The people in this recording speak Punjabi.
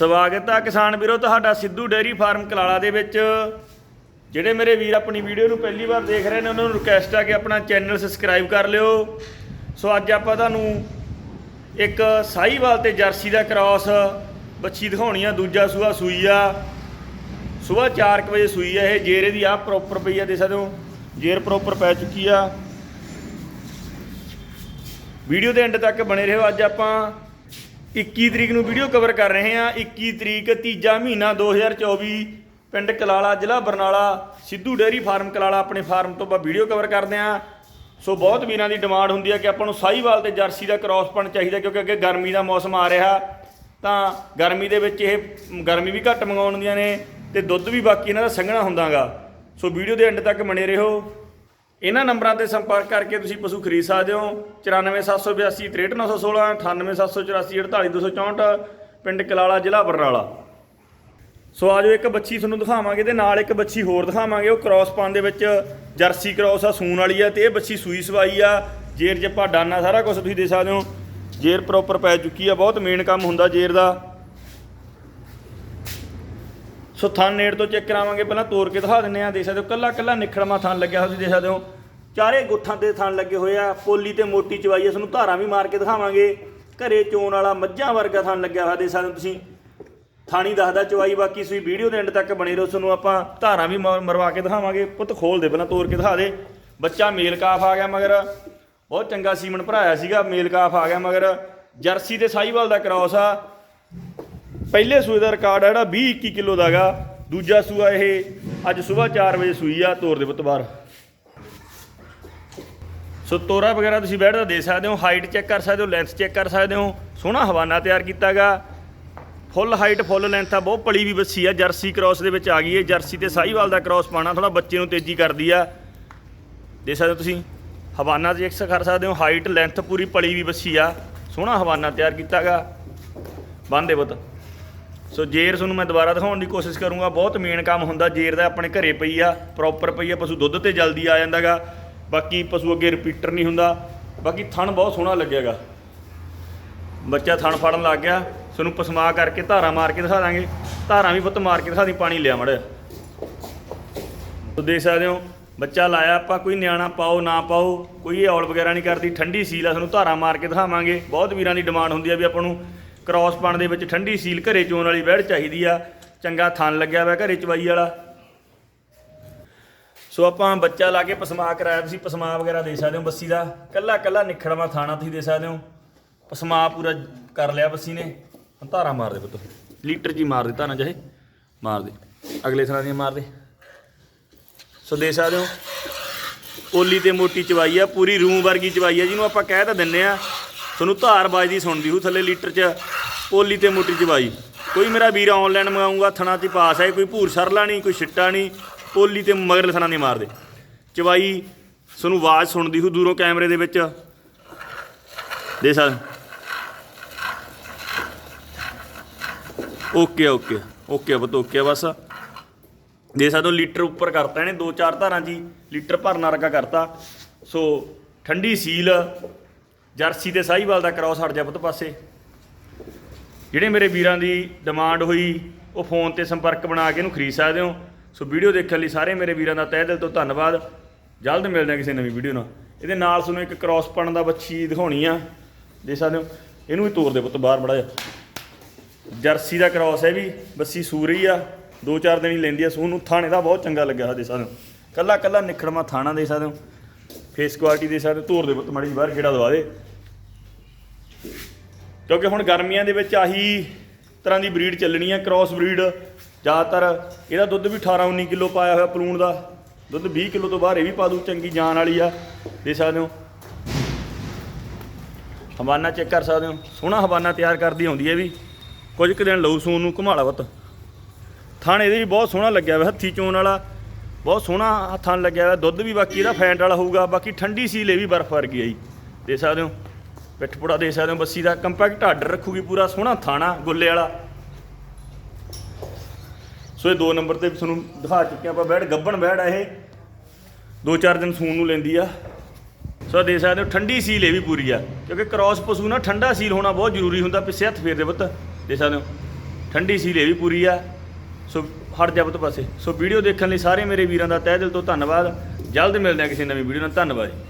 ਸਵਾਗਤ ਆ ਕਿਸਾਨ ਵੀਰੋ, ਤੁਹਾਡਾ ਸਿੱਧੂ ਡੇਅਰੀ ਫਾਰਮ ਕਲਾਲਾ ਦੇ ਵਿੱਚ। ਜਿਹੜੇ ਮੇਰੇ ਵੀਰ ਆਪਣੀ ਵੀਡੀਓ ਨੂੰ ਪਹਿਲੀ ਵਾਰ ਦੇਖ ਰਹੇ ਨੇ, ਉਹਨਾਂ ਨੂੰ ਰਿਕਵੈਸਟ ਆ ਕਿ ਆਪਣਾ ਚੈਨਲ ਸਬਸਕ੍ਰਾਈਬ ਕਰ ਲਿਓ। ਸੋ ਅੱਜ ਆਪਾਂ ਤੁਹਾਨੂੰ ਇੱਕ ਸਾਈਵਾਲ ਤੇ ਜਰਸੀ ਦਾ ਕ੍ਰਾਸ ਬੱਚੀ ਦਿਖਾਉਣੀ ਆ, ਦੂਜਾ ਸੂਆ ਸੂਈ ਆ। ਸਵੇਰ 4 ਵਜੇ ਸੂਈ ਆ ਇਹ, ਜੇਰ ਇਹਦੀ ਆ ਪ੍ਰੋਪਰ ਪਈ ਆ ਦੇ ਸਕਦੇ ਹੋ, ਜੇਰ ਪ੍ਰੋਪਰ ਪੈ ਚੁੱਕੀ ਆ। ਵੀਡੀਓ ਦੇ ਐਂਡ ਤੱਕ ਬਣੇ ਰਹੋ, ਅੱਜ ਆਪਾਂ 21 ਤਰੀਕ ਨੂੰ ਵੀਡੀਓ ਕਵਰ ਕਰ ਰਹੇ ਹਾਂ। 21 ਤਰੀਕ ਤੀਜਾ ਮਹੀਨਾ 2024 ਪਿੰਡ ਕਲਾਲਾ, ਜ਼ਿਲ੍ਹਾ ਬਰਨਾਲਾ, ਸਿੱਧੂ ਡੇਅਰੀ ਫਾਰਮ ਕਲਾਲਾ ਆਪਣੇ ਫਾਰਮ ਤੋਂ ਆਪਾਂ ਵੀਡੀਓ ਕਵਰ ਕਰਦੇ ਹਾਂ। ਸੋ ਬਹੁਤ ਵੀਰਾਂ ਦੀ ਡਿਮਾਂਡ ਹੁੰਦੀ ਹੈ ਕਿ ਆਪਾਂ ਨੂੰ ਸਾਈਵਾਲ ਤੇ ਜਰਸੀ ਦਾ ਕ੍ਰਾਸਪਣ ਚਾਹੀਦਾ ਕਿਉਂਕਿ ਅੱਗੇ ਗਰਮੀ ਦਾ ਮੌਸਮ ਆ ਰਿਹਾ। ਤਾਂ ਗਰਮੀ ਦੇ ਵਿੱਚ ਇਹ ਗਰਮੀ ਵੀ ਘੱਟ ਮੰਗਾਉਣਦੀਆਂ ਨੇ ਤੇ ਦੁੱਧ ਵੀ ਬਾਕੀ ਇਹਨਾਂ ਦਾ ਸੰਘਣਾ ਹੁੰਦਾਗਾ। ਸੋ ਵੀਡੀਓ ਦੇ ਐਂਡ ਤੱਕ ਬਣੇ ਰਹੋ। ਇਹਨਾਂ ਨੰਬਰਾਂ ਤੇ ਸੰਪਰਕ ਕਰਕੇ ਤੁਸੀਂ ਪਸ਼ੂ ਖਰੀਦ ਸਕਦੇ ਹੋ। 94782 63916 98784 48264 ਪਿੰਡ ਕਲਾਲਾ, ਜ਼ਿਲ੍ਹਾ ਬਰਨਾਲਾ। ਸੋ ਆਜੋ ਇੱਕ ਬੱਚੀ ਤੁਹਾਨੂੰ ਦਿਖਾਵਾਂਗੇ ਤੇ ਨਾਲ ਇੱਕ ਬੱਚੀ ਹੋਰ ਦਿਖਾਵਾਂਗੇ। ਉਹ ਕ੍ਰਾਸ ਪਾਨ ਦੇ ਵਿੱਚ ਜਰਸੀ ਕ੍ਰਾਸ ਆ, ਸੂਣ ਵਾਲੀ ਆ ਤੇ ਇਹ ਬੱਚੀ ਸੂਈ ਸਵਾਈ ਆ। ਜੇਰ ਜੱਪਾ, ਡਾਨਾ, ਸਾਰਾ ਕੁਝ ਤੁਸੀਂ ਦੇ ਸਕਦੇ ਹੋ। ਜੇਰ ਪ੍ਰੋਪਰ ਪੈ ਚੁੱਕੀ ਆ, ਬਹੁਤ ਮੇਨ ਕੰਮ ਹੁੰਦਾ ਜੇਰ ਦਾ। ਸੋ ਥਣ ਨੇੜ ਤੋਂ ਚੈੱਕ ਕਰਾਵਾਂਗੇ, ਪਹਿਲਾਂ ਤੋੜ ਕੇ ਦਿਖਾ ਦਿੰਨੇ ਆ ਦੇਖ ਸਕਦੇ ਹੋ, ਕੱਲਾ ਕੱਲਾ ਨਿਖੜਮਾ ਥਣ ਲੱਗਿਆ ਤੁਸੀਂ ਦੇਖ ਸਕਦੇ ਹੋ। ਚਾਰੇ ਗੁੱਠਾਂ ਤੇ ਥਣ ਲੱਗੇ ਹੋਏ ਆ, ਪੋਲੀ ਤੇ ਮੋਟੀ ਚਵਾਈ ਆ, ਤੁਹਾਨੂੰ ਧਾਰਾਂ ਵੀ ਮਾਰ ਕੇ ਦਿਖਾਵਾਂਗੇ। ਘਰੇ ਚੋਣ ਵਾਲਾ ਮੱਝਾਂ ਵਰਗਾ ਥਣ ਲੱਗਿਆ ਹੋਇਆ, ਦੇਖ ਸਕਦੇ ਹੋ ਤੁਸੀਂ। ਥਾਣੀ ਦੱਸਦਾ ਚਵਾਈ ਬਾਕੀ ਤੁਸੀਂ ਵੀਡੀਓ ਦੇ ਐਂਡ ਤੱਕ ਬਣੇ ਰਹੋ, ਤੁਹਾਨੂੰ ਆਪਾਂ ਧਾਰਾਂ ਵੀ ਮਰਵਾ ਕੇ ਦਿਖਾਵਾਂਗੇ। ਪੁੱਤ ਖੋਲ ਦੇ, ਪਹਿਲਾਂ ਤੋੜ ਕੇ ਦਿਖਾ ਦੇ। ਬੱਚਾ ਮੇਲ ਕਾਫ ਆ ਗਿਆ ਮਗਰ। ਬਹੁਤ ਚੰਗਾ ਸੀਮਨ ਭਰਾਇਆ ਸੀਗਾ, ਮੇਲ ਕਾਫ ਆ ਗਿਆ ਮਗਰ। ਜਰਸੀ ਤੇ ਸਾਈਵਾਲ ਦਾ ਕ੍ਰਾਸ ਆ। ਪਹਿਲੇ ਸੂਏ ਦਾ ਰਿਕਾਰਡ ਆ ਜਿਹੜਾ 20 21 ਕਿਲੋ ਦਾਗਾ ਦੂਜਾ ਸੂਆ ਇਹ ਅੱਜ ਸਵੇਰ 4 ਵਜੇ ਸੂਈ ਆ ਤੋਰ ਦੇ ਪੁੱਤ ਬਾਹਰ। ਸੋ ਤੋਰਾ ਵਗੈਰਾ ਤੁਸੀਂ ਬੈਠਦਾ ਦੇ ਸਕਦੇ ਹੋ ਹਾਈਟ ਚੈੱਕ ਕਰ ਸਕਦੇ ਹੋ ਲੈਂਥ ਚੈੱਕ ਕਰ ਸਕਦੇ ਹੋ, ਸੋਹਣਾ ਹਵਾਨਾ ਤਿਆਰ ਕੀਤਾਗਾ ਫੁੱਲ ਹਾਈਟ ਫੁੱਲ ਲੈਂਥ ਆ, ਬਹੁਤ ਪਲੀ ਵੀ ਬੱਸੀ ਆ, ਜਰਸੀ ਕ੍ਰਾਸ ਦੇ ਵਿੱਚ ਆ ਗਈ ਹੈ ਜਰਸੀ ਤੇ ਸਾਈਵਾਲ ਦਾ ਕ੍ਰਾਸ ਪਾਣਾ ਥੋੜਾ ਬੱਚੇ ਨੂੰ ਤੇਜ਼ੀ ਕਰਦੀ ਆ। ਦੇ ਸਕਦੇ ਹੋ ਤੁਸੀਂ, ਹਵਾਨਾ ਚੈੱਕ ਕਰ ਸਕਦੇ ਹੋ ਹਾਈਟ ਲੈਂਥ ਪੂਰੀ ਪਲੀ ਵੀ ਬੱਸੀ ਆ, ਸੋਹਣਾ ਹਵਾਨਾ ਤਿਆਰ ਕੀਤਾਗਾ ਬੰਦੇ ਪੁੱਤ। ਸੋ ਜੇਰ ਤੁਹਾਨੂੰ ਮੈਂ ਦੁਬਾਰਾ ਦਿਖਾਉਣ ਦੀ ਕੋਸ਼ਿਸ਼ ਕਰੂੰਗਾ, ਬਹੁਤ ਮੇਨ ਕੰਮ ਹੁੰਦਾ, ਜੇਰ ਦਾ ਆਪਣੇ ਘਰੇ ਪਈ ਆ ਪ੍ਰੋਪਰ ਪਈ ਆ, ਪਸ਼ੂ ਦੁੱਧ ਤੇ ਜਲਦੀ ਆ ਜਾਂਦਾਗਾ, ਬਾਕੀ ਪਸ਼ੂ ਅੱਗੇ ਰਿਪੀਟਰ ਨਹੀਂ ਹੁੰਦਾ, ਬਾਕੀ ਥਣ ਬਹੁਤ ਸੋਹਣਾ ਲੱਗੇਗਾ ਬੱਚਾ ਥਣ ਫੜਨ ਲੱਗ ਗਿਆ, ਤੁਹਾਨੂੰ ਪਸਮਾ ਕਰਕੇ ਧਾਰਾ ਮਾਰ ਕੇ ਦਿਖਾ ਦਾਂਗੇ, ਧਾਰਾਂ ਵੀ ਪੁੱਤ ਮਾਰ ਕੇ ਦਿਖਾ ਦੀ, ਪਾਣੀ ਲਿਆ ਮੜ ਤੋ ਦੇਖ ਸਕਦੇ ਹੋ, ਬੱਚਾ ਲਾਇਆ ਆਪਾਂ, ਕੋਈ ਨਿਆਣਾ ਪਾਓ, ਨਾ ਪਾਓ, ਕੋਈ ਇਹ ਔਲ ਵਗੈਰਾ ਨਹੀਂ ਕਰਦੀ, ਠੰਡੀ ਸੀਲ ਆ, ਤੁਹਾਨੂੰ ਧਾਰਾ ਮਾਰ ਕੇ ਦਿਖਾਵਾਂਗੇ, ਬਹੁਤ ਵੀਰਾਂ ਦੀ ਡਿਮਾਂਡ ਹੁੰਦੀ ਆ ਵੀ ਆਪਾਂ ਨੂੰ ਕ੍ਰਾਸ ਪਾਣ ਦੇ ਵਿੱਚ ਠੰਡੀ ਸੀਲ ਘਰੇ ਚੋਣ ਵਾਲੀ ਵੈੜ ਚਾਹੀਦੀ ਆ। ਚੰਗਾ ਥਣ ਲੱਗਿਆ ਹੋਇਆ ਘਰੇ ਚਵਾਈ ਵਾਲਾ। ਸੋ ਆਪਾਂ ਬੱਚਾ ਲਾ ਕੇ ਪਸਮਾ ਕਰਾਇਆ, ਤੁਸੀਂ ਪਸਮਾ ਵਗੈਰਾ ਦੇ ਸਕਦੇ ਹੋ ਬੱਸੀ ਦਾ। ਕੱਲਾ ਕੱਲਾ ਨਿਖੜਵਾ ਥਾਣਾ ਤੁਸੀਂ ਦੇ ਸਕਦੇ ਹੋ। ਪਸਮਾ ਪੂਰਾ ਕਰ ਲਿਆ ਬੱਸੀ ਨੇ। ਧਾਰਾ ਮਾਰ ਦੇ ਪੁੱਤ। ਲੀਟਰ ਜੀ ਮਾਰ ਦੇ, ਧਾਰਾਂ ਚਾਹੇ ਮਾਰ ਦੇ। ਅਗਲੇ ਥਾਂ ਦੀਆਂ ਮਾਰ ਦੇ। ਸੋ ਦੇ ਸਕਦੇ ਹੋ। ਓਲੀ ਤੇ ਮੋਟੀ ਚਵਾਈ ਆ, ਪੂਰੀ ਰੂਮ ਵਰਗੀ ਚਵਾਈ ਆ, ਜਿਹਨੂੰ ਆਪਾਂ ਕਹਿ ਤਾਂ ਦਿੰਨੇ ਆ। ਤੁਹਾਨੂੰ ਧਾਰ ਬਾਜਦੀ ਸੁਣਦੀ ਹੂ ਥੱਲੇ ਲੀਟਰ ਚ, ਪੋਲੀ ਤੇ ਮੋਟੀ ਚਵਾਈ ਕੋਈ ਮੇਰਾ ਵੀਰ ਆਨਲਾਈਨ ਮੰਗਾਉਂਗਾ ਥਣਾ 'ਚ ਪਾਸ ਹੈ, ਕੋਈ ਭੂਰ ਸਰਲਾ ਨਹੀਂ, ਕੋਈ ਛਿੱਟਾ ਨਹੀਂ, ਪੋਲੀ ਤੇ ਮਗਰਲੇ ਥਣਾ ਨਹੀਂ ਮਾਰਦੇ। ਚਵਾਈ ਤੁਹਾਨੂੰ ਆਵਾਜ਼ ਸੁਣਦੀ ਹੂ ਦੂਰੋਂ ਕੈਮਰੇ ਦੇ ਵਿੱਚ। ਦੇ ਸਕਦੇ ਓਕੇ ਓਕੇ ਓਕੇ ਬਤ ਓਕੇ ਬਸ। ਦੇ ਸਕਦੇ ਲੀਟਰ ਉੱਪਰ ਕਰਤਾ ਇਹਨੇ, ਦੋ ਚਾਰ ਧਾਰਾਂ ਜੀ, ਲੀਟਰ ਭਰਨ ਵਰਗਾ ਕਰਤਾ। ਸੋ, ਠੰਡੀ ਸੀਲ ਜਰਸੀ ਤੇ ਸਾਹੀਵਾਲ ਦਾ ਕ੍ਰਾਸ ਹਟ ਜਾ ਪੁੱਤ ਪਾਸੇ। ਜਿਹੜੇ ਮੇਰੇ ਵੀਰਾਂ ਦੀ ਡਿਮਾਂਡ ਹੋਈ ਉਹ ਫੋਨ ਤੇ ਸੰਪਰਕ ਬਣਾ ਕੇ ਇਹਨੂੰ ਖਰੀਦ ਸਕਦੇ ਹੋ। ਸੋ ਵੀਡੀਓ ਦੇਖਣ ਲਈ ਸਾਰੇ ਮੇਰੇ ਵੀਰਾਂ ਦਾ ਤਹਿ ਦਿਲ ਤੋਂ ਧੰਨਵਾਦ। ਜਲਦ ਮਿਲਦੇ ਹਾਂ ਕਿਸੇ ਨਵੀਂ ਵੀਡੀਓ ਨਾਲ। ਇਹਦੇ ਨਾਲ ਤੁਹਾਨੂੰ ਇੱਕ ਕ੍ਰਾਸ ਪਣ ਦਾ ਬੱਚੀ ਦਿਖਾਉਣੀ ਆ। ਦੇਖ ਸਕਦੇ ਹੋ ਇਹਨੂੰ ਵੀ ਤੋਰ ਦੇ ਪੁੱਤ ਬਾਹਰ ਮੜਾ ਜਾ ਜਰਸੀ ਦਾ ਕ੍ਰਾਸ ਹੈ ਵੀ ਬੱਸੀ ਸੂਰੀ ਆ। ਦੋ ਚਾਰ ਦਿਨ ਹੀ ਲੈਂਦੀ ਆ ਸੂਹ ਨੂੰ। ਥਾਣੇ ਦਾ ਬਹੁਤ ਚੰਗਾ ਲੱਗਿਆ ਹੋਇਆ ਦੇ ਸਕਦੇ ਹੋ। ਕੱਲਾ ਕੱਲਾ ਨਿਖੜਮਾ ਥਾਣਾ ਦੇ ਸਕਦੇ ਹੋ। ਫੇਸ ਕੁਆਲਿਟੀ ਦੇ ਸਕਦੇ ਹੋ, ਤੋਰ ਦੇ ਪੁੱਤ ਮਾੜੀ ਜਿਹੀ ਬਾਹਰ ਗੇੜਾ ਦਵਾ ਦੇ। ਕਿਉਂਕਿ ਹੁਣ ਗਰਮੀਆਂ ਦੇ ਵਿੱਚ ਆਹੀ ਤਰ੍ਹਾਂ ਦੀ ਬਰੀਡ ਚੱਲਣੀ ਹੈ ਕ੍ਰਾਸ ਬਰੀਡ ਜ਼ਿਆਦਾਤਰ। ਇਹਦਾ ਦੁੱਧ ਵੀ 18 19 ਕਿਲੋ ਪਾਇਆ ਹੋਇਆ ਪਲੂਣ ਦਾ। ਦੁੱਧ 20 ਕਿਲੋ ਤੋਂ ਬਾਹਰ ਇਹ ਵੀ ਪਾ ਦੂ ਚੰਗੀ ਜਾਨ ਵਾਲੀ ਆ। ਦੇ ਸਕਦੇ ਹੋ। ਹਵਾਨਾ ਚੈੱਕ ਕਰ ਸਕਦੇ ਹੋ। ਸੋਹਣਾ ਹਵਾਨਾ ਤਿਆਰ ਕਰਦੀ ਆਉਂਦੀ ਹੈ ਵੀ। ਕੁਝ ਕੁ ਦਿਨ ਲਊ ਸੂਨ ਨੂੰ, ਘੁਮਾਲਾ ਵਤ ਥਣ ਇਹਦੇ ਵੀ ਬਹੁਤ ਸੋਹਣਾ ਲੱਗਿਆ ਹੋਇਆ ਹੱਥੀ ਚੋਣ ਵਾਲਾ। ਬਹੁਤ ਸੋਹਣਾ ਹੱਥਾਂ ਲੱਗਿਆ ਹੋਇਆ ਦੁੱਧ ਵੀ ਬਾਕੀ ਇਹਦਾ ਫੈਂਟ ਵਾਲਾ ਹੋਊਗਾ, ਬਾਕੀ ਠੰਡੀ ਸੀਲ ਇਹ ਵੀ ਬਰਫ਼ ਵਰਗੀ ਆਈ ਦੇ ਸਕਦੇ ਹੋ। ਪਿੱਠ ਪੁੜਾ ਦੇ ਸਕਦੇ ਹੋ ਬੱਸੀ ਦਾ ਕੰਪੈਕਟ ਆਰਡਰ ਰੱਖੂਗੀ ਪੂਰਾ, ਸੋਹਣਾ ਥਾਣਾ ਗੁੱਲੇ ਵਾਲਾ। ਸੋ ਇਹ ਦੋ ਨੰਬਰ ਤੇ ਤੁਹਾਨੂੰ ਦਿਖਾ ਚੁੱਕੇ ਆਪਾਂ ਬੈੜ ਗੱਬਣ ਬੈੜ ਆ ਇਹ। ਦੋ ਚਾਰ ਦਿਨ ਸੂਣ ਨੂੰ ਲੈਂਦੀ ਆ। ਸੋ ਦੇ ਸਕਦੇ ਹੋ, ਠੰਡੀ ਸੀਲ ਇਹ ਵੀ ਪੂਰੀ ਆ। ਕਿਉਂਕਿ ਕ੍ਰਾਸ ਪਸ਼ੂ ਨਾ, ਠੰਡਾ ਸੀਲ ਹੋਣਾ ਬਹੁਤ ਜ਼ਰੂਰੀ ਹੁੰਦਾ, ਪਿੱਛੇ ਹੱਥ ਫੇਰਦੇ ਪੁੱਤ ਦੇ ਸਕਦੇ ਹੋ। ਠੰਡੀ ਸੀਲ ਇਹ ਵੀ ਪੂਰੀ ਆ। ਸੋ ਹਟ ਜਾ ਪੁੱਤ ਪਾਸੇ। ਸੋ ਵੀਡੀਓ ਦੇਖਣ ਲਈ ਸਾਰੇ ਮੇਰੇ ਵੀਰਾਂ ਦਾ ਤਹਿ ਦਿਲ ਤੋਂ ਧੰਨਵਾਦ। ਜਲਦ ਮਿਲਦੇ ਹਾਂ ਕਿਸੇ ਨਵੀਂ ਵੀਡੀਓ ਨਾਲ। ਧੰਨਵਾਦ ਜੀ।